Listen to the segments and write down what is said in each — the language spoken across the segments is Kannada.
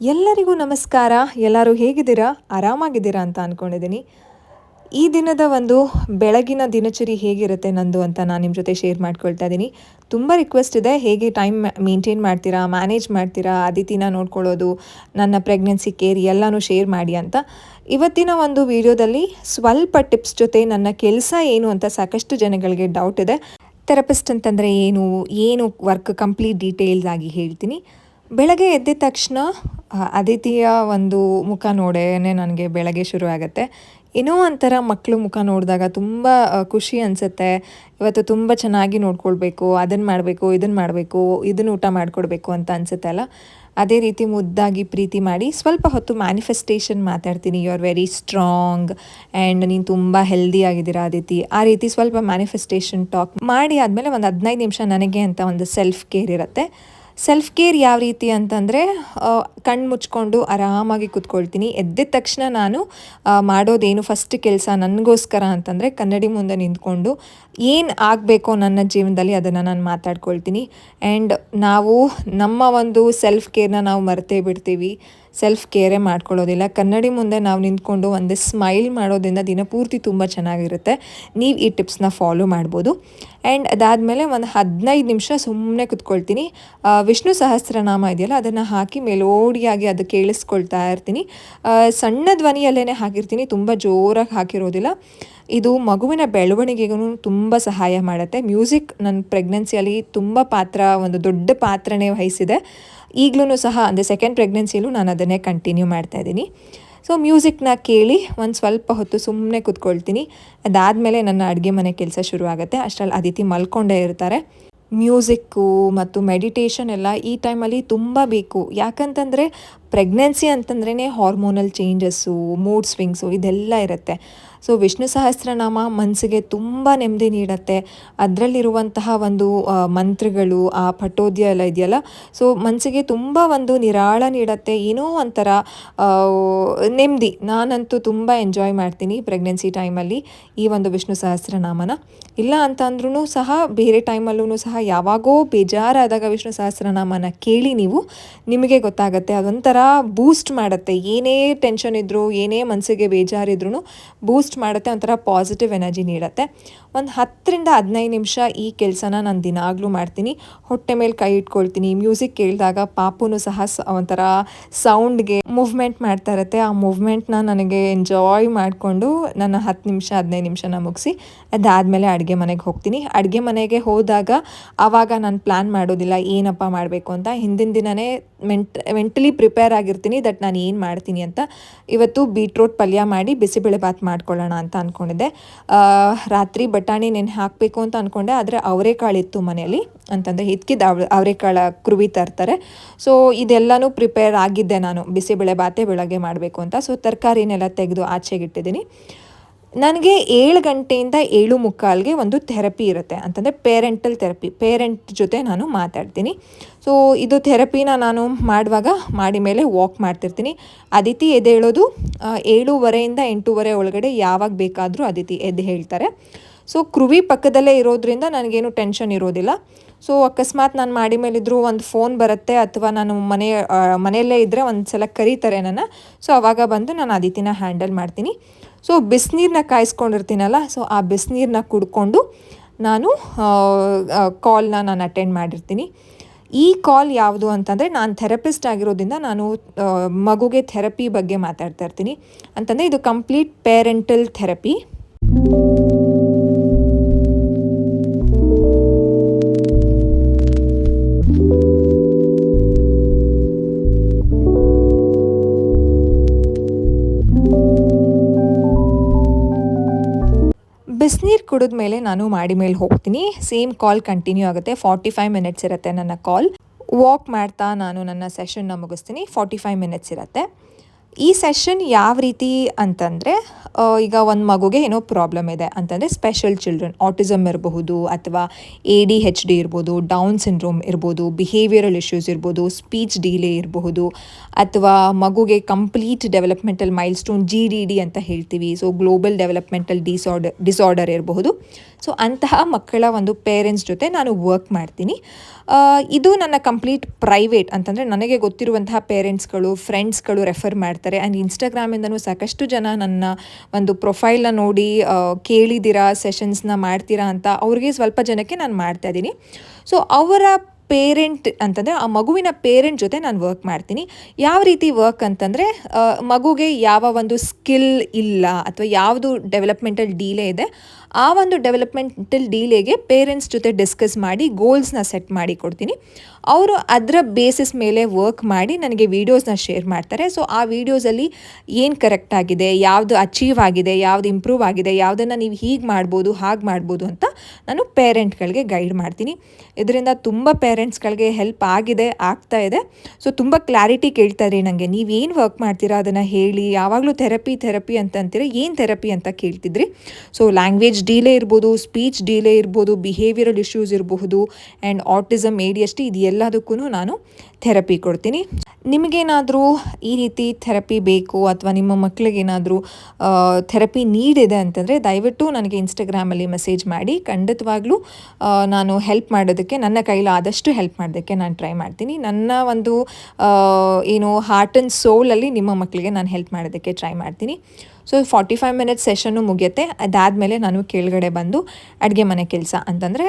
ಎಲ್ಲರಿಗೂ ನಮಸ್ಕಾರ. ಎಲ್ಲರೂ ಹೇಗಿದ್ದೀರಾ? ಆರಾಮಾಗಿದ್ದೀರಾ ಅಂತ ಅಂದ್ಕೊಂಡಿದ್ದೀನಿ ಈ ದಿನದ ಒಂದು ಬೆಳಗಿನ ದಿನಚರಿ ಹೇಗಿರುತ್ತೆ ನಂದು ಅಂತ ನಾನು ನಿಮ್ಮ ಜೊತೆ ಶೇರ್ ಮಾಡ್ಕೊಳ್ತಾ ಇದ್ದೀನಿ ತುಂಬ ರಿಕ್ವೆಸ್ಟ್ ಇದೆ. ಹೇಗೆ ಟೈಮ್ ಮೇಂಟೈನ್ ಮಾಡ್ತೀರಾ? ಮ್ಯಾನೇಜ್ ಮಾಡ್ತೀರಾ? ಅದಿತಿನ ನೋಡ್ಕೊಳ್ಳೋದು, ನನ್ನ ಪ್ರೆಗ್ನೆನ್ಸಿ ಕೇರ್ ಎಲ್ಲನೂ ಶೇರ್ ಮಾಡಿ ಅಂತ. ಇವತ್ತಿನ ಒಂದು ವಿಡಿಯೋದಲ್ಲಿ ಸ್ವಲ್ಪ ಟಿಪ್ಸ್ ಜೊತೆ ನನ್ನ ಕೆಲಸ ಏನು ಅಂತ ಸಾಕಷ್ಟು ಜನಗಳಿಗೆ ಡೌಟ್ ಇದೆ. ಥೆರಪಿಸ್ಟ್ ಅಂತಂದರೆ ಏನು? ಏನು ವರ್ಕ್ ಕಂಪ್ಲೀಟ್ ಡೀಟೇಲ್ಸ್ ಆಗಿ ಹೇಳ್ತೀನಿ. ಬೆಳಗ್ಗೆ ಎದ್ದ ತಕ್ಷಣ ಅದಿತಿಯ ಒಂದು ಮುಖ ನೋಡೇ ನನಗೆ ಬೆಳಗ್ಗೆ ಶುರು ಆಗುತ್ತೆ ಏನೋ ಒಂಥರ ಮಕ್ಕಳು ಮುಖ ನೋಡಿದಾಗ ತುಂಬ ಖುಷಿ ಅನಿಸುತ್ತೆ. ಇವತ್ತು ತುಂಬ ಚೆನ್ನಾಗಿ ನೋಡ್ಕೊಳ್ಬೇಕು ಅದನ್ನು ಮಾಡಬೇಕು ಇದನ್ನು ಮಾಡಬೇಕು ಇದನ್ನು ಊಟ ಮಾಡಿಕೊಡ್ಬೇಕು ಅಂತ ಅನಿಸುತ್ತೆ ಅಲ್ಲ? ಅದೇ ರೀತಿ ಮುದ್ದಾಗಿ ಪ್ರೀತಿ ಮಾಡಿ ಸ್ವಲ್ಪ ಹೊತ್ತು ಮ್ಯಾನಿಫೆಸ್ಟೇಷನ್ ಮಾತಾಡ್ತೀನಿ. You are very strong and ನೀನು ತುಂಬ ಹೆಲ್ದಿ ಆಗಿದ್ದೀರಾ ಅದಿತಿ ಆ ರೀತಿ ಸ್ವಲ್ಪ ಮ್ಯಾನಿಫೆಸ್ಟೇಷನ್ ಟಾಕ್ ಮಾಡಿ ಆದಮೇಲೆ ಒಂದು ಹದಿನೈದು ನಿಮಿಷ ನನಗೆ ಅಂತ ಒಂದು ಸೆಲ್ಫ್ ಕೇರ್ ಇರುತ್ತೆ. ಸೆಲ್ಫ್ ಕೇರ್ ಯಾವ ರೀತಿ ಅಂತಂದರೆ ಕಣ್ಣು ಮುಚ್ಕೊಂಡು ಆರಾಮಾಗಿ ಕೂತ್ಕೊಳ್ತೀನಿ. ಎದ್ದ ತಕ್ಷಣ ನಾನು ಮಾಡೋದೇನು ಫಸ್ಟ್ ಕೆಲಸ ನನಗೋಸ್ಕರ ಅಂತಂದರೆ ಕನ್ನಡಿ ಮುಂದೆ ನಿಂತ್ಕೊಂಡು ಏನು ಆಗಬೇಕು ನನ್ನ ಜೀವನದಲ್ಲಿ ಅದನ್ನು ನಾನು ಮಾತಾಡ್ಕೊಳ್ತೀನಿ. ಆ್ಯಂಡ್ ನಾವು ನಮ್ಮ ಒಂದು ಸೆಲ್ಫ್ ಕೇರ್ನ ನಾವು ಮರೆತೇ ಬಿಡ್ತೀವಿ. ಸೆಲ್ಫ್ ಕೇರೇ ಮಾಡ್ಕೊಳ್ಳೋದಿಲ್ಲ. ಕನ್ನಡಿ ಮುಂದೆ ನಾವು ನಿಂತ್ಕೊಂಡು ಒಂದು ಸ್ಮೈಲ್ ಮಾಡೋದ್ರಿಂದ ದಿನಪೂರ್ತಿ ತುಂಬ ಚೆನ್ನಾಗಿರುತ್ತೆ. ನೀವು ಈ ಟಿಪ್ಸ್ನ ಫಾಲೋ ಮಾಡ್ಬೋದು. ಆ್ಯಂಡ್ ಅದಾದಮೇಲೆ ಒಂದು ಹದಿನೈದು ನಿಮಿಷ ಸುಮ್ಮನೆ ಕುತ್ಕೊಳ್ತೀನಿ. ವಿಷ್ಣು ಸಹಸ್ರನಾಮ ಇದೆಯಲ್ಲ, ಅದನ್ನು ಹಾಕಿ ಮೆಲೋಡಿಯಾಗಿ ಅದು ಕೇಳಿಸ್ಕೊಳ್ತಾ ಇರ್ತೀನಿ. ಸಣ್ಣ ಧ್ವನಿಯಲ್ಲೇ ಹಾಕಿರ್ತೀನಿ, ತುಂಬ ಜೋರಾಗಿ ಹಾಕಿರೋದಿಲ್ಲ. ಇದು ಮಗುವಿನ ಬೆಳವಣಿಗೆಗೂ ತುಂಬ ಸಹಾಯ ಮಾಡುತ್ತೆ. ಮ್ಯೂಸಿಕ್ ನನ್ನ ಪ್ರೆಗ್ನೆನ್ಸಿಯಲ್ಲಿ ತುಂಬ ಪಾತ್ರ, ಒಂದು ದೊಡ್ಡ ಪಾತ್ರನೇ ವಹಿಸಿದೆ. ಈಗಲೂ ಸಹ ಅಂದರೆ ಸೆಕೆಂಡ್ ಪ್ರೆಗ್ನೆನ್ಸಿಯಲ್ಲೂ ನಾನು ಅದನ್ನೇ ಕಂಟಿನ್ಯೂ ಮಾಡ್ತಾ ಇದ್ದೀನಿ. ಸೊ, ಮ್ಯೂಸಿಕ್ನ ಕೇಳಿ ಒಂದು ಸ್ವಲ್ಪ ಹೊತ್ತು ಸುಮ್ಮನೆ ಕೂತ್ಕೊಳ್ತೀನಿ. ಅದಾದಮೇಲೆ ನನ್ನ ಅಡುಗೆ ಮನೆ ಕೆಲಸ ಶುರು ಆಗುತ್ತೆ ಅಷ್ಟರಲ್ಲಿ ಅದಿತಿ ಮಲ್ಕೊಂಡೇ ಇರ್ತಾರೆ. ಮ್ಯೂಸಿಕ್ಕು ಮತ್ತು ಮೆಡಿಟೇಷನ್ ಎಲ್ಲ ಈ ಟೈಮಲ್ಲಿ ತುಂಬ ಬೇಕು. ಯಾಕಂತಂದರೆ ಪ್ರೆಗ್ನೆನ್ಸಿ ಅಂತಂದ್ರೇ ಹಾರ್ಮೋನಲ್ ಚೇಂಜಸ್ಸು, ಮೂಡ್ ಸ್ವಿಂಗ್ಸು ಇದೆಲ್ಲ ಇರುತ್ತೆ. ಸೊ ವಿಷ್ಣು ಸಹಸ್ರನಾಮ ಮನಸ್ಸಿಗೆ ತುಂಬ ನೆಮ್ಮದಿ ನೀಡುತ್ತೆ. ಅದರಲ್ಲಿರುವಂತಹ ಒಂದು ಮಂತ್ರಗಳು, ಆ ಪಟೋದ್ಯ ಎಲ್ಲ ಇದೆಯಲ್ಲ, ಸೊ ಮನಸ್ಸಿಗೆ ತುಂಬ ಒಂದು ನಿರಾಳ ನೀಡುತ್ತೆ. ಏನೋ ಒಂಥರ ನೆಮ್ಮದಿ. ನಾನಂತೂ ತುಂಬ ಎಂಜಾಯ್ ಮಾಡ್ತೀನಿ ಪ್ರೆಗ್ನೆನ್ಸಿ ಟೈಮಲ್ಲಿ ಈ ಒಂದು ವಿಷ್ಣು ಸಹಸ್ರನಾಮನ. ಇಲ್ಲ ಅಂತ ಅಂದ್ರೂ ಸಹ ಬೇರೆ ಟೈಮಲ್ಲೂ ಸಹ ಯಾವಾಗೋ ಬೇಜಾರಾದಾಗ ವಿಷ್ಣು ಸಹಸ್ರನಾಮನ ಕೇಳಿ ನೀವು ನಿಮಗೆ ಗೊತ್ತಾಗುತ್ತೆ. ಅದೊಂಥರ ಬೂಸ್ಟ್ ಮಾಡುತ್ತೆ. ಏನೇ ಟೆನ್ಷನ್ ಇದ್ದರೂ ಏನೇ ಮನಸ್ಸಿಗೆ ಬೇಜಾರಿದ್ರೂ ಬೂಸ್ಟ್ ಮಾಡುತ್ತೆ, ಒಂಥರ ಪಾಸಿಟಿವ್ ಎನರ್ಜಿ ನೀಡುತ್ತೆ. ಒಂದು ಹತ್ತರಿಂದ ಹದಿನೈದು ನಿಮಿಷ ಈ ಕೆಲಸನ ನಾನು ದಿನಾಗಲೂ ಮಾಡ್ತೀನಿ. ಹೊಟ್ಟೆ ಮೇಲೆ ಕೈ ಇಟ್ಕೊಳ್ತೀನಿ. ಮ್ಯೂಸಿಕ್ ಕೇಳಿದಾಗ ಪಾಪುನು ಸಹ ಒಂಥರ ಸೌಂಡ್ಗೆ ಮೂವ್ಮೆಂಟ್ ಮಾಡ್ತಾ ಇರುತ್ತೆ. ಆ ಮೂವ್ಮೆಂಟ್ನ ನನಗೆ ಎಂಜಾಯ್ ಮಾಡಿಕೊಂಡು ನನ್ನ ಹತ್ತು ನಿಮಿಷ, ಹದಿನೈದು ನಿಮಿಷನ ಮುಗಿಸಿ ಅದಾದಮೇಲೆ ಅಡುಗೆ ಮನೆಗೆ ಹೋಗ್ತೀನಿ. ಅಡುಗೆ ಮನೆಗೆ ಹೋದಾಗ ಆವಾಗ ನಾನು ಪ್ಲ್ಯಾನ್ ಮಾಡೋದಿಲ್ಲ, ಏನಪ್ಪ ಮಾಡಬೇಕು ಅಂತ. ಹಿಂದಿನ ದಿನವೇ ಮೆಂಟ್ ಮೆಂಟಲಿ ಪ್ರಿಪೇರ್ ಆಗಿರ್ತೀನಿ, ದಟ್ ನಾನು ಏನು ಮಾಡ್ತೀನಿ ಅಂತ. ಇವತ್ತು ಬೀಟ್ರೋಟ್ ಪಲ್ಯ ಮಾಡಿ ಬಿಸಿಬೇಳೆ ಬಾತ್ ಮಾಡ್ಕೊಳ್ಳೋಣ. ಅಂತ ಅಂದ್ಕೊಂಡಿದ್ದೆ ರಾತ್ರಿ ಬಟಾಣಿ ನೆನೆ ಹಾಕಬೇಕು ಅಂತ ಅಂದ್ಕೊಂಡೆ ಆದರೆ ಅವರೆಕಾಳು ಇತ್ತು ಮನೆಯಲ್ಲಿ ಅಂತಂದರೆ ಹಿತ್ಕಿದ ಅವ್ ಅವರೆಕಾಳ ಕುರುವಿ ತರ್ತಾರೆ. ಸೊ ಇದೆಲ್ಲನೂ ಪ್ರಿಪೇರ್ ಆಗಿದ್ದೆ ನಾನು. ಬಿಸಿಬೇಳೆ ಬಾತೆ ಬೆಳಗ್ಗೆ ಮಾಡಬೇಕು ಅಂತ. ಸೊ ತರಕಾರಿನೆಲ್ಲ ತೆಗೆದು ಆಚೆಗಿಟ್ಟಿದ್ದೀನಿ ನನಗೆ ಏಳು ಗಂಟೆಯಿಂದ ಏಳು ಮುಕ್ಕಾಲ್ಗೆ ಒಂದು ಥೆರಪಿ ಇರುತ್ತೆ. ಅಂತಂದರೆ ಪೇರೆಂಟಲ್ ಥೆರಪಿ ಪೇರೆಂಟ್ ಜೊತೆ ನಾನು ಮಾತಾಡ್ತೀನಿ. ಸೊ ಇದು ಥೆರಪಿನ ನಾನು ಮಾಡುವಾಗ ಮಾಡಿ ಮೇಲೆ ವಾಕ್ ಮಾಡ್ತಿರ್ತೀನಿ. ಅದಿತಿ ಎದೆ ಹೇಳೋದು ಏಳೂವರೆಯಿಂದ ಎಂಟೂವರೆ ಒಳಗಡೆ ಯಾವಾಗ ಬೇಕಾದರೂ ಅದಿತಿ ಎದ್ದು ಹೇಳ್ತಾರೆ. ಸೊ ಕೃವಿ ಪಕ್ಕದಲ್ಲೇ ಇರೋದ್ರಿಂದ ನನಗೇನು ಟೆನ್ಷನ್ ಇರೋದಿಲ್ಲ. ಸೊ ಅಕಸ್ಮಾತ್ ನಾನು ಮಾಡಿ ಮೇಲಿದ್ರು ಒಂದು ಫೋನ್ ಬರುತ್ತೆ ಅಥವಾ ನಾನು ಮನೆ ಮನೆಯಲ್ಲೇ ಇದ್ದರೆ ಒಂದು ಸಲ ಕರೀತಾರೆ ನನ್ನ. ಸೊ ಅವಾಗ ಬಂದು ನಾನು ಅದಿತಿನ ಹ್ಯಾಂಡಲ್ ಮಾಡ್ತೀನಿ. ಸೊ ಬಿಸಿನೀರನ್ನ ಕಾಯಿಸ್ಕೊಂಡಿರ್ತೀನಲ್ಲ ಸೊ ಆ ಬಿಸಿನೀರನ್ನ ಕುಡ್ಕೊಂಡು ನಾನು ಕಾಲ್ನ ನಾನು ಅಟೆಂಡ್ ಮಾಡಿರ್ತೀನಿ. ಈ ಕಾಲ್ ಯಾವುದು ಅಂತಂದರೆ, ನಾನು ಥೆರಪಿಸ್ಟ್ ಆಗಿರೋದ್ರಿಂದ ನಾನು ಮಗುಗೆ ಥೆರಪಿ ಬಗ್ಗೆ ಮಾತಾಡ್ತಾ ಇರ್ತೀನಿ. ಅಂತಂದರೆ ಇದು ಕಂಪ್ಲೀಟ್ ಪೇರೆಂಟಲ್ ಥೆರಪಿ ಬಿಸಿನೀರು ಕುಡಿದ್ಮೇಲೆ ನಾನು ಮಾಡಿ ಮೇಲೆ ಹೋಗ್ತೀನಿ. ಸೇಮ್ ಕಾಲ್ ಕಂಟಿನ್ಯೂ ಆಗುತ್ತೆ. ಫಾರ್ಟಿ ಫೈವ್ ಮಿನಿಟ್ಸ್ ಇರುತ್ತೆ ನನ್ನ ಕಾಲ್ ವಾಕ್ ಮಾಡ್ತಾ ನಾನು ನನ್ನ ಸೆಷನ್ನ ಮುಗಿಸ್ತೀನಿ. ಫಾರ್ಟಿ ಫೈವ್ ಮಿನಿಟ್ಸ್ ಇರುತ್ತೆ. ಈ ಸೆಷನ್ ಯಾವ ರೀತಿ ಅಂತಂದರೆ ಈಗ ಒಂದು ಮಗುಗೆ ಏನೋ ಪ್ರಾಬ್ಲಮ್ ಇದೆ ಅಂತಂದರೆ ಸ್ಪೆಷಲ್ ಚಿಲ್ಡ್ರನ್ ಆಟಿಸಮ್ ಇರಬಹುದು ಅಥವಾ ಎ ಡಿ ಹೆಚ್ ಡಿ ಇರ್ಬೋದು ಡೌನ್ ಸಿಂಡ್ರೋಮ್ ಇರ್ಬೋದು ಬಿಹೇವಿಯರಲ್ ಇಶ್ಯೂಸ್ ಇರ್ಬೋದು ಸ್ಪೀಚ್ ಡಿಲೇ ಇರಬಹುದು, ಅಥವಾ ಮಗುಗೆ complete developmental milestone G D D ಅಂತ ಹೇಳ್ತೀವಿ. So global developmental disorder disorder ಇರಬಹುದು. ಸೊ ಅಂತಹ ಮಕ್ಕಳ ಒಂದು ಪೇರೆಂಟ್ಸ್ ಜೊತೆ ನಾನು ವರ್ಕ್ ಮಾಡ್ತೀನಿ. ಇದು ನನ್ನ ಕಂಪ್ಲೀಟ್ ಪ್ರೈವೇಟ್ ಅಂತಂದರೆ ನನಗೆ ಗೊತ್ತಿರುವಂತಹ ಪೇರೆಂಟ್ಸ್ಗಳು, ಫ್ರೆಂಡ್ಸ್ಗಳು ರೆಫರ್ ಮಾಡ್ತಾರೆ. ಆ್ಯಂಡ್ ಇನ್ಸ್ಟಾಗ್ರಾಮಿಂದನೂ ಸಾಕಷ್ಟು ಜನ ನನ್ನ ಒಂದು ಪ್ರೊಫೈಲ್ನ ನೋಡಿ ಕೇಳಿದಿರಾ ಕೇಳಿದ್ದೀರಾ, ಸೆಷನ್ಸ್ನ ಮಾಡ್ತೀರಾ ಅಂತ ಅವ್ರಿಗೆ ಸ್ವಲ್ಪ ಜನಕ್ಕೆ ನಾನು ಮಾಡ್ತಾ ಇದ್ದೀನಿ. ಸೊ ಅವರ ಪೇರೆಂಟ್ ಅಂತಂದರೆ ಆ ಮಗುವಿನ ಪೇರೆಂಟ್ ಜೊತೆ ನಾನು ವರ್ಕ್ ಮಾಡ್ತೀನಿ. ಯಾವ ರೀತಿ ವರ್ಕ್ ಅಂತಂದರೆ ಮಗುಗೆ ಯಾವ ಒಂದು ಸ್ಕಿಲ್ ಇಲ್ಲ ಅಥವಾ ಯಾವುದು ಡೆವಲಪ್ಮೆಂಟಲ್ ಡೀಲೇ ಇದೆ, ಆ ಒಂದು ಡೆವಲಪ್ಮೆಂಟಲ್ ಡೀಲೇಗೆ ಪೇರೆಂಟ್ಸ್ ಜೊತೆ ಡಿಸ್ಕಸ್ ಮಾಡಿ ಗೋಲ್ಸ್ನ ಸೆಟ್ ಮಾಡಿ ಕೊಡ್ತೀನಿ. ಅವರು ಅದರ ಬೇಸಿಸ್ ಮೇಲೆ ವರ್ಕ್ ಮಾಡಿ ನನಗೆ ವೀಡಿಯೋಸ್ನ ಶೇರ್ ಮಾಡ್ತಾರೆ. ಸೊ ಆ ವೀಡಿಯೋಸಲ್ಲಿ ಏನು ಕರೆಕ್ಟ್ ಆಗಿದೆ, ಯಾವುದು ಅಚೀವ್ ಆಗಿದೆ, ಯಾವುದು ಇಂಪ್ರೂವ್ ಆಗಿದೆ, ಯಾವುದನ್ನು ನೀವು ಹೀಗೆ ಮಾಡ್ಬೋದು, ಹಾಗೆ ಮಾಡ್ಬೋದು ಅಂತ ನಾನು ಪೇರೆಂಟ್ಗಳಿಗೆ ಗೈಡ್ ಮಾಡ್ತೀನಿ. ಇದರಿಂದ ತುಂಬ ಪೇರೆಂಟ್ಸ್ಗಳಿಗೆ ಹೆಲ್ಪ್ ಆಗಿದೆ, ಆಗ್ತಾ ಇದೆ. ಸೊ ತುಂಬ ಕ್ಲಾರಿಟಿ ಕೇಳ್ತಾ ಇದ್ರಿ ನನಗೆ ನೀವೇನು ವರ್ಕ್ ಮಾಡ್ತೀರಾ? ಅದನ್ನು ಹೇಳಿ. ಯಾವಾಗಲೂ ಥೆರಪಿ ಥೆರಪಿ ಅಂತ ಅಂತೀರ ಏನು ಥೆರಪಿ ಅಂತ ಕೇಳ್ತಿದ್ರಿ? ಸೊ ಲ್ಯಾಂಗ್ವೇಜ್ ಡೀಲೇ ಇರ್ಬೋದು ಸ್ಪೀಚ್ ಡೀಲೇ ಇರ್ಬೋದು ಬಿಹೇವಿಯರಲ್ ಇಶ್ಯೂಸ್ ಇರಬಹುದು ಆ್ಯಂಡ್ ಆಟಿಸಮ್ ಎ ಇದು ಎಲ್ಲದಕ್ಕೂ ನಾನು ಥೆರಪಿ ಕೊಡ್ತೀನಿ. ನಿಮಗೇನಾದರೂ ಈ ರೀತಿ ಥೆರಪಿ ಬೇಕು ಅಥವಾ ನಿಮ್ಮ ಮಕ್ಕಳಿಗೇನಾದರೂ ಥೆರಪಿ ನೀಡಿದೆ ಅಂತಂದರೆ ದಯವಿಟ್ಟು ನನಗೆ ಇನ್ಸ್ಟಾಗ್ರಾಮಲ್ಲಿ ಮೆಸೇಜ್ ಮಾಡಿ. ಖಂಡಿತವಾಗ್ಲೂ ನಾನು ಹೆಲ್ಪ್ ಮಾಡೋದಕ್ಕೆ, ನನ್ನ ಕೈಲಾದಷ್ಟು ಹೆಲ್ಪ್ ಮಾಡೋದಕ್ಕೆ ನಾನು ಟ್ರೈ ಮಾಡ್ತೀನಿ. ನನ್ನ ಒಂದು ಏನು ಹಾರ್ಟ್ ಆ್ಯಂಡ್ ಸೋಲಲ್ಲಿ ನಿಮ್ಮ ಮಕ್ಕಳಿಗೆ ನಾನು ಹೆಲ್ಪ್ ಮಾಡೋದಕ್ಕೆ ಟ್ರೈ ಮಾಡ್ತೀನಿ. So forty five minutes session ಮುಗಿಯುತ್ತೆ. ಅದಾದಮೇಲೆ ನಾನು ಕೆಳಗಡೆ ಬಂದು ಅಡುಗೆ ಮನೆ ಕೆಲಸ ಅಂತಂದರೆ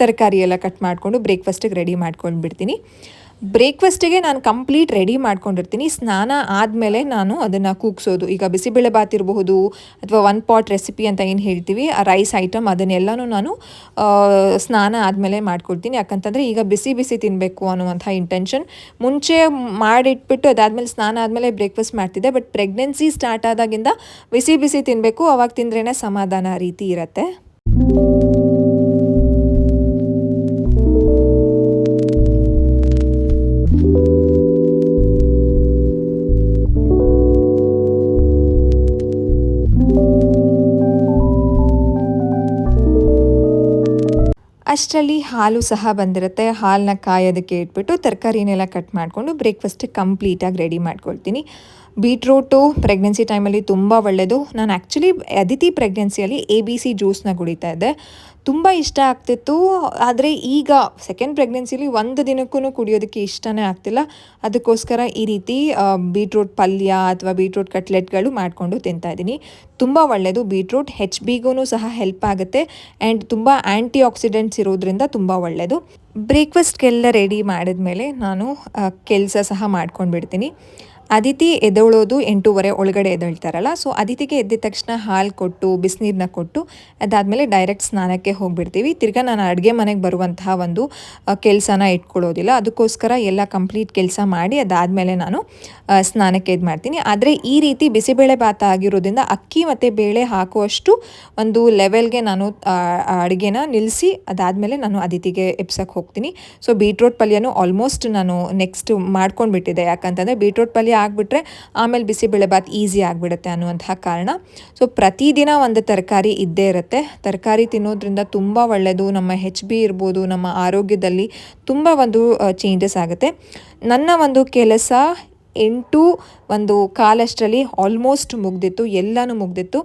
ತರಕಾರಿ ಎಲ್ಲ ಕಟ್ ಮಾಡಿಕೊಂಡು ಬ್ರೇಕ್ಫಾಸ್ಟಿಗೆ ರೆಡಿ ಮಾಡ್ಕೊಂಡು ಬಿಡ್ತೀನಿ ಬ್ರೇಕ್ಫಾಸ್ಟಿಗೆ ನಾನು ಕಂಪ್ಲೀಟ್ ರೆಡಿ ಮಾಡ್ಕೊಂಡಿರ್ತೀನಿ. ಸ್ನಾನ ಆದಮೇಲೆ ನಾನು ಅದನ್ನು ಕೂಗ್ಸೋದು. ಈಗ ಬಿಸಿಬೇಳೆ ಬಾತ್ ಇರಬಹುದು ಅಥವಾ ಒನ್ ಪಾಟ್ ರೆಸಿಪಿ ಅಂತ ಏನು ಹೇಳ್ತೀವಿ, ಆ ರೈಸ್ ಐಟಮ್ ಅದನ್ನೆಲ್ಲನೂ ನಾನು ಸ್ನಾನ ಆದಮೇಲೆ ಮಾಡ್ಕೊಳ್ತೀನಿ ಯಾಕಂತಂದರೆ ಈಗ ಬಿಸಿ ಬಿಸಿ ತಿನ್ನಬೇಕು ಅನ್ನುವಂಥ ಇಂಟೆನ್ಷನ್ ಮುಂಚೆ ಮಾಡಿಟ್ಬಿಟ್ಟು ಅದಾದಮೇಲೆ ಸ್ನಾನ ಆದಮೇಲೆ ಬ್ರೇಕ್ಫಾಸ್ಟ್ ಮಾಡ್ತಿದ್ದೆ. ಬಟ್ ಪ್ರೆಗ್ನೆನ್ಸಿ ಸ್ಟಾರ್ಟ್ ಆದಾಗಿಂದ ಬಿಸಿ ಬಿಸಿ ತಿನ್ನಬೇಕು ಅವಾಗ ತಿಂದ್ರೇ ಸಮಾಧಾನ ರೀತಿ ಇರುತ್ತೆ. ಅಷ್ಟರಲ್ಲಿ ಹಾಲು ಸಹ ಬಂದಿರುತ್ತೆ. ಹಾಲನ್ನ ಕಾಯೋದಕ್ಕೆ ಇಟ್ಬಿಟ್ಟು ತರಕಾರಿನೆಲ್ಲ ಕಟ್ ಮಾಡಿಕೊಂಡು ಬ್ರೇಕ್ಫಾಸ್ಟ್ ಕಂಪ್ಲೀಟಾಗಿ ರೆಡಿ ಮಾಡ್ಕೊಳ್ತೀನಿ. ಬೀಟ್ರೂಟು ಪ್ರೆಗ್ನೆನ್ಸಿ ಟೈಮಲ್ಲಿ ತುಂಬ ಒಳ್ಳೆಯದು. ನಾನು ಆ್ಯಕ್ಚುಲಿ ಅದಿತಿ ಪ್ರೆಗ್ನೆನ್ಸಿಯಲ್ಲಿ ಎ ಬಿ ಸಿ ಜ್ಯೂಸ್ನ ಕುಡಿತಾ ಇದ್ದೆ. ತುಂಬ ಇಷ್ಟ ಆಗ್ತಿತ್ತು. ಆದರೆ ಈಗ ಸೆಕೆಂಡ್ ಪ್ರೆಗ್ನೆನ್ಸಿಲಿ ಒಂದು ದಿನಕ್ಕೂ ಕುಡಿಯೋದಕ್ಕೆ ಇಷ್ಟನೇ ಆಗ್ತಿಲ್ಲ. ಅದಕ್ಕೋಸ್ಕರ ಈ ರೀತಿ ಬೀಟ್ರೂಟ್ ಪಲ್ಯ ಅಥವಾ ಬೀಟ್ರೂಟ್ ಕಟ್ಲೆಟ್ಗಳು ಮಾಡಿಕೊಂಡು ತಿಂತಾ ಇದ್ದೀನಿ. ತುಂಬ ಒಳ್ಳೆಯದು. ಬೀಟ್ರೂಟ್ ಹೆಚ್ ಬಿಗೂ ಸಹ ಹೆಲ್ಪ್ ಆಗುತ್ತೆ. ಆ್ಯಂಡ್ ತುಂಬ ಆ್ಯಂಟಿ ಆಕ್ಸಿಡೆಂಟ್ಸ್ ಇರೋದ್ರಿಂದ ತುಂಬ ಒಳ್ಳೆಯದು. ಬ್ರೇಕ್ಫಾಸ್ಟ್ಗೆಲ್ಲ ರೆಡಿ ಮಾಡಿದ್ಮೇಲೆ ನಾನು ಕೆಲಸ ಸಹ ಮಾಡ್ಕೊಂಡು ಬಿಡ್ತೀನಿ ಅದಿತಿ ಎದ್ದೇಳೋದು ಎಂಟೂವರೆ ಒಳಗಡೆ ಎದ್ದೇಳ್ತಾರಲ್ಲ ಸೊ ಅದಿತಿಗೆ ಎದ್ದಿದ ತಕ್ಷಣ ಹಾಲು ಕೊಟ್ಟು ಬಿಸಿನೀರನ್ನ ಕೊಟ್ಟು, ಅದಾದಮೇಲೆ ಡೈರೆಕ್ಟ್ ಸ್ನಾನಕ್ಕೆ ಹೋಗಿಬಿಡ್ತೀವಿ. ತಿರ್ಗಾ ನಾನು ಅಡುಗೆ ಮನೆಗೆ ಬರುವಂತಹ ಒಂದು ಕೆಲಸನ ಇಟ್ಕೊಳ್ಳೋದಿಲ್ಲ. ಅದಕ್ಕೋಸ್ಕರ ಎಲ್ಲ ಕಂಪ್ಲೀಟ್ ಕೆಲಸ ಮಾಡಿ ಅದಾದಮೇಲೆ ನಾನು ಸ್ನಾನಕ್ಕೆ ಇದು ಮಾಡ್ತೀನಿ. ಆದರೆ ಈ ರೀತಿ ಬಿಸಿಬೇಳೆ ಭಾತ ಆಗಿರೋದ್ರಿಂದ ಅಕ್ಕಿ ಮತ್ತು ಬೇಳೆ ಹಾಕುವಷ್ಟು ಒಂದು ಲೆವೆಲ್ಗೆ ನಾನು ಅಡುಗೆನ ನಿಲ್ಲಿಸಿ ಅದಾದಮೇಲೆ ನಾನು ಅದಿತಿಗೆ ಎಪ್ಸಕ್ಕೆ ಹೋಗ್ತೀನಿ. ಸೊ ಬೀಟ್ರೋಟ್ ಪಲ್ಯನೂ ಆಲ್ಮೋಸ್ಟ್ ನಾನು ನೆಕ್ಸ್ಟ್ ಮಾಡ್ಕೊಂಡು ಬಿಟ್ಟಿದ್ದೆ ಯಾಕಂತಂದರೆ ಬೀಟ್ರೋಟ್ ಪಲ್ಯ ಆಗಿಬಿಟ್ರೆ ಆಮೇಲೆ ಬಿಸಿಬೇಳೆ ಬಾತ್ ಈಸಿ ಆಗಿಬಿಡುತ್ತೆ ಅನ್ನುವಂತಹ ಕಾರಣ. ಸೊ ಪ್ರತಿದಿನ ಒಂದು ತರಕಾರಿ ಇದ್ದೇ ಇರುತ್ತೆ. ತರಕಾರಿ ತಿನ್ನೋದ್ರಿಂದ ತುಂಬ ಒಳ್ಳೆಯದು ನಮ್ಮ ಹೆಚ್ ಬಿ ಇರ್ಬೋದು, ನಮ್ಮ ಆರೋಗ್ಯದಲ್ಲಿ ತುಂಬ ಒಂದು ಚೇಂಜಸ್ ಆಗುತ್ತೆ. ನನ್ನ ಒಂದು ಕೆಲಸ ಎಂಟು ಒಂದು ಕಾಲಷ್ಟರಲ್ಲಿ ಆಲ್ಮೋಸ್ಟ್ ಮುಗ್ದಿತ್ತು, ಎಲ್ಲನೂ ಮುಗ್ದಿತ್ತು.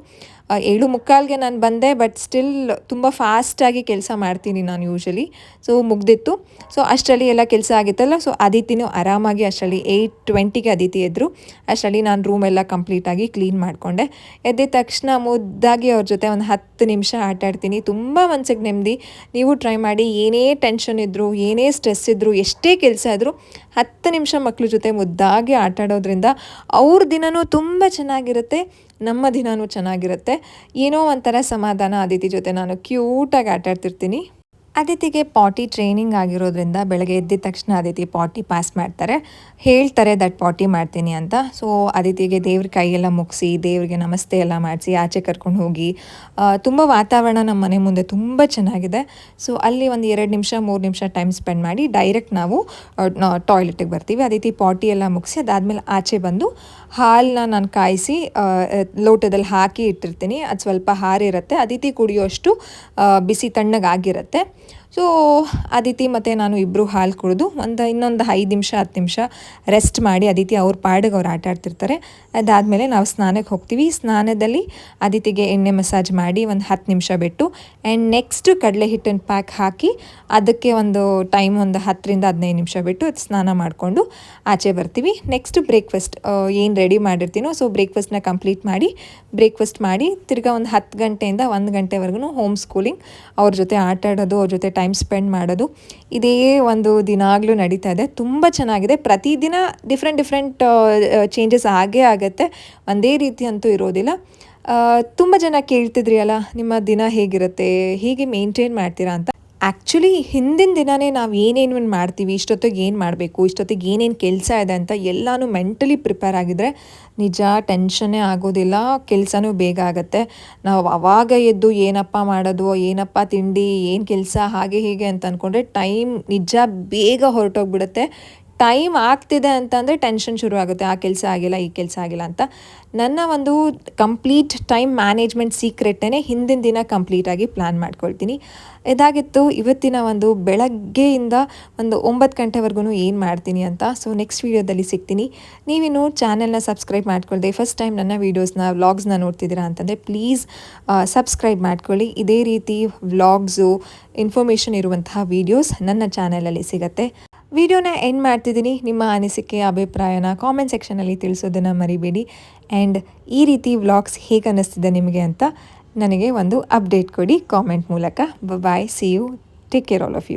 ಏಳು ಮುಕ್ಕಾಲ್ಗೆ ನಾನು ಬಂದೆ ಬಟ್ ಸ್ಟಿಲ್ ತುಂಬ ಫಾಸ್ಟಾಗಿ ಕೆಲಸ ಮಾಡ್ತೀನಿ ನಾನು ಯೂಶಲಿ ಸೊ ಮುಗ್ದಿತ್ತು. ಸೊ ಅಷ್ಟರಲ್ಲಿ ಎಲ್ಲ ಕೆಲಸ ಆಗಿತ್ತಲ್ಲ ಸೊ ಅದಿತಿನೂ ಆರಾಮಾಗಿ ಅಷ್ಟರಲ್ಲಿ ಏಯ್ಟ್ ಟ್ವೆಂಟಿಗೆ ಅದಿತಿ ಎದ್ರು. ಅಷ್ಟರಲ್ಲಿ ನಾನು ರೂಮ್ ಎಲ್ಲ ಕಂಪ್ಲೀಟಾಗಿ ಕ್ಲೀನ್ ಮಾಡಿಕೊಂಡೆ. ಎದ್ದಿದ ತಕ್ಷಣ ಮುದ್ದಾಗಿ ಅವ್ರ ಜೊತೆ ಒಂದು ಹತ್ತು ನಿಮಿಷ ಆಟಾಡ್ತೀನಿ. ತುಂಬ ಮನ್ಸಿಗೆ ನೆಮ್ಮದಿ ನೀವು ಟ್ರೈ ಮಾಡಿ, ಏನೇ ಟೆನ್ಷನ್ ಇದ್ದರೂ ಏನೇ ಸ್ಟ್ರೆಸ್ ಇದ್ದರೂ ಎಷ್ಟೇ ಕೆಲಸ ಇದ್ದರೂ ಹತ್ತು ನಿಮಿಷ ಮಕ್ಕಳ ಜೊತೆ ಮುದ್ದಾಗಿ ಆಟ ಆಡೋದ್ರಿಂದ ಅವ್ರ ದಿನವೂ ತುಂಬ ಚೆನ್ನಾಗಿರುತ್ತೆ, ನಮ್ಮ ದಿನವೂ ಚೆನ್ನಾಗಿರುತ್ತೆ. ಏನೋ ಒಂಥರ ಸಮಾಧಾನ ಅದಿತಿ ಜೊತೆ ನಾನು ಕ್ಯೂಟಾಗಿ ಆಟ ಆಡ್ತಿರ್ತೀನಿ ಅದಿತಿಗೆ ಪಾಟಿ ಟ್ರೈನಿಂಗ್ ಆಗಿರೋದ್ರಿಂದ ಬೆಳಗ್ಗೆ ಎದ್ದಿದ ತಕ್ಷಣ ಅದಿತಿ ಪಾಟಿ ಪಾಸ್ ಮಾಡ್ತಾರೆ. ಹೇಳ್ತಾರೆ ದಟ್ ಪಾಟಿ ಮಾಡ್ತೀನಿ ಅಂತ. ಸೊ ಅದಿತಿಗೆ ದೇವ್ರ ಕೈಯೆಲ್ಲ ಮುಗಿಸಿ, ದೇವ್ರಿಗೆ ನಮಸ್ತೆ ಎಲ್ಲ ಮಾಡಿಸಿ, ಆಚೆ ಕರ್ಕೊಂಡು ಹೋಗಿ ತುಂಬ ವಾತಾವರಣ ನಮ್ಮ ಮನೆ ಮುಂದೆ ತುಂಬ ಚೆನ್ನಾಗಿದೆ. ಸೊ ಅಲ್ಲಿ ಒಂದು ಎರಡು ನಿಮಿಷ, ಮೂರು ನಿಮಿಷ ಟೈಮ್ ಸ್ಪೆಂಡ್ ಮಾಡಿ ಡೈರೆಕ್ಟ್ ನಾವು ಟಾಯ್ಲೆಟಿಗೆ ಬರ್ತೀವಿ. ಅದಿತಿ ಪಾಟಿ ಎಲ್ಲ ಮುಗಿಸಿ ಅದಾದಮೇಲೆ ಆಚೆ ಬಂದು ಹಾಲನ್ನ ನಾನು ಕಾಯಿಸಿ ಲೋಟದಲ್ಲಿ ಹಾಕಿ ಇಟ್ಟಿರ್ತೀನಿ. ಅದು ಸ್ವಲ್ಪ ಹಾರಿರುತ್ತೆ. ಅದಿತಿ ಕುಡಿಯೋಷ್ಟು ಬಿಸಿ ತಣ್ಣಗಾಗಿರುತ್ತೆ. ಸೊ ಅದಿತಿ ಮತ್ತು ನಾನು ಇಬ್ಬರು ಹಾಲು ಕುಡಿದು ಒಂದು ಇನ್ನೊಂದು ಐದು ನಿಮಿಷ, ಹತ್ತು ನಿಮಿಷ ರೆಸ್ಟ್ ಮಾಡಿ ಅದಿತಿ ಅವ್ರ ಪಾಡಿಗೆ ಅವ್ರು ಆಟ ಆಡ್ತಿರ್ತಾರೆ. ಅದಾದಮೇಲೆ ನಾವು ಸ್ನಾನಕ್ಕೆ ಹೋಗ್ತೀವಿ. ಸ್ನಾನದಲ್ಲಿ ಅದಿತಿಗೆ ಎಣ್ಣೆ ಮಸಾಜ್ ಮಾಡಿ ಒಂದು ಹತ್ತು ನಿಮಿಷ ಬಿಟ್ಟು ಆ್ಯಂಡ್ ನೆಕ್ಸ್ಟ್ ಕಡಲೆ ಹಿಟ್ಟಿನ ಪ್ಯಾಕ್ ಹಾಕಿ ಅದಕ್ಕೆ ಒಂದು ಟೈಮ್ ಒಂದು ಹತ್ತರಿಂದ ಹದಿನೈದು ನಿಮಿಷ ಬಿಟ್ಟು ಸ್ನಾನ ಮಾಡಿಕೊಂಡು ಆಚೆ ಬರ್ತೀವಿ. ನೆಕ್ಸ್ಟ್ ಬ್ರೇಕ್ಫಾಸ್ಟ್ ಏನು ರೆಡಿ ಮಾಡಿರ್ತೀನೋ ಸೊ ಬ್ರೇಕ್ಫಾಸ್ಟ್ನ ಕಂಪ್ಲೀಟ್ ಮಾಡಿ ಬ್ರೇಕ್ಫಾಸ್ಟ್ ಮಾಡಿ ತಿರ್ಗಾ ಒಂದು ಹತ್ತು ಗಂಟೆಯಿಂದ ಒಂದು ಗಂಟೆವರೆಗೂ ಹೋಮ್ ಸ್ಕೂಲಿಂಗ್ ಅವ್ರ ಜೊತೆ ಆಟ ಆಡೋದು ಅವ್ರ ಜೊತೆ ಟೈಮ್ ಸ್ಪೆಂಡ್ ಮಾಡೋದು, ಇದೇ ಒಂದು ದಿನಾಗಲೂ ನಡೀತಾ ಇದೆ. ತುಂಬ ಚೆನ್ನಾಗಿದೆ. ಪ್ರತಿದಿನ ಡಿಫ್ರೆಂಟ್ ಡಿಫ್ರೆಂಟ್ ಚೇಂಜಸ್ ಆಗೇ ಆಗುತ್ತೆ. ಒಂದೇ ರೀತಿ ಅಂತೂ ಇರೋದಿಲ್ಲ. ತುಂಬ ಜನ ಕೇಳ್ತಿದ್ರಿ ಅಲ್ಲ, ನಿಮ್ಮ ದಿನ ಹೇಗಿರುತ್ತೆ? ಹೇಗೆ ಮೇಂಟೈನ್ ಮಾಡ್ತೀರಾ ಅಂತ? ಆ್ಯಕ್ಚುಲಿ ಹಿಂದಿನ ದಿನವೇ ನಾವು ಏನೇನು ಮಾಡ್ತೀವಿ, ಇಷ್ಟೊತ್ತಿಗೆ ಏನು ಮಾಡಬೇಕು, ಇಷ್ಟೊತ್ತಿಗೆ ಏನೇನು ಕೆಲಸ ಇದೆ ಅಂತ ಎಲ್ಲನೂ ಮೆಂಟಲಿ ಪ್ರಿಪೇರ್ ಆಗಿದ್ರೆ ನಿಜ ಟೆನ್ಷನ್ನೇ ಆಗೋದಿಲ್ಲ, ಕೆಲಸನೂ ಬೇಗ ಆಗುತ್ತೆ. ನಾವು ಅವಾಗ ಎದ್ದು ಏನಪ್ಪ ಮಾಡೋದು, ಏನಪ್ಪ ತಿಂಡಿ, ಏನು ಕೆಲಸ, ಹಾಗೆ ಹೀಗೆ ಅಂತ ಅಂದ್ಕೊಂಡ್ರೆ ಟೈಮ್ ನಿಜ ಬೇಗ ಹೊರಟೋಗ್ಬಿಡುತ್ತೆ. ಟೈಮ್ ಆಗ್ತಿದೆ ಅಂತಂದರೆ ಟೆನ್ಷನ್ ಶುರು ಆಗುತ್ತೆ ಆ ಕೆಲಸ ಆಗಿಲ್ಲ, ಈ ಕೆಲಸ ಆಗಿಲ್ಲ ಅಂತ. ನನ್ನ ಒಂದು ಕಂಪ್ಲೀಟ್ ಟೈಮ್ ಮ್ಯಾನೇಜ್ಮೆಂಟ್ ಸೀಕ್ರೆಟ್ನೇ ಹಿಂದಿನ ದಿನ ಕಂಪ್ಲೀಟಾಗಿ ಪ್ಲ್ಯಾನ್ ಮಾಡ್ಕೊಳ್ತೀನಿ. ಇದಾಗಿತ್ತು, ಇವತ್ತಿನ ಒಂದು ಬೆಳಗ್ಗೆಯಿಂದ ಒಂದು ಒಂಬತ್ತು ಗಂಟೆವರೆಗೂ ಏನು ಮಾಡ್ತೀನಿ ಅಂತ. ಸೊ ನೆಕ್ಸ್ಟ್ ವೀಡಿಯೋದಲ್ಲಿ ಸಿಗ್ತೀನಿ. ನೀವಿನ್ನು ಚಾನೆಲ್ನ ಸಬ್ಸ್ಕ್ರೈಬ್ ಮಾಡ್ಕೊಳ್ದೆ ಫಸ್ಟ್ ಟೈಮ್ ನನ್ನ ವೀಡಿಯೋಸ್ನ ವ್ಲಾಗ್ಸ್ನ ನೋಡ್ತಿದ್ದೀರಾ ಅಂತಂದರೆ ಪ್ಲೀಸ್ ಸಬ್ಸ್ಕ್ರೈಬ್ ಮಾಡ್ಕೊಳ್ಳಿ. ಇದೇ ರೀತಿ ವ್ಲಾಗ್ಸು ಇನ್ಫಾರ್ಮೇಷನ್ ಇರುವಂತಹ ವೀಡಿಯೋಸ್ ನನ್ನ ಚಾನಲಲ್ಲಿ ಸಿಗುತ್ತೆ. ವಿಡಿಯೋನ ಎಂಡ್ ಮಾಡ್ತಿದ್ದೀನಿ. ನಿಮ್ಮ ಅನಿಸಿಕೆ, ಅಭಿಪ್ರಾಯನ ಕಾಮೆಂಟ್ ಸೆಕ್ಷನಲ್ಲಿ ತಿಳಿಸೋದನ್ನು ಮರಿಬೇಡಿ. ಆ್ಯಂಡ್ ಈ ರೀತಿ ವ್ಲಾಗ್ಸ್ ಹೇಗೆ ಅನ್ನಿಸ್ತಿದೆ ನಿಮಗೆ ಅಂತ ನನಗೆ ಒಂದು ಅಪ್ಡೇಟ್ ಕೊಡಿ ಕಾಮೆಂಟ್ ಮೂಲಕ. Bye see you take care all of you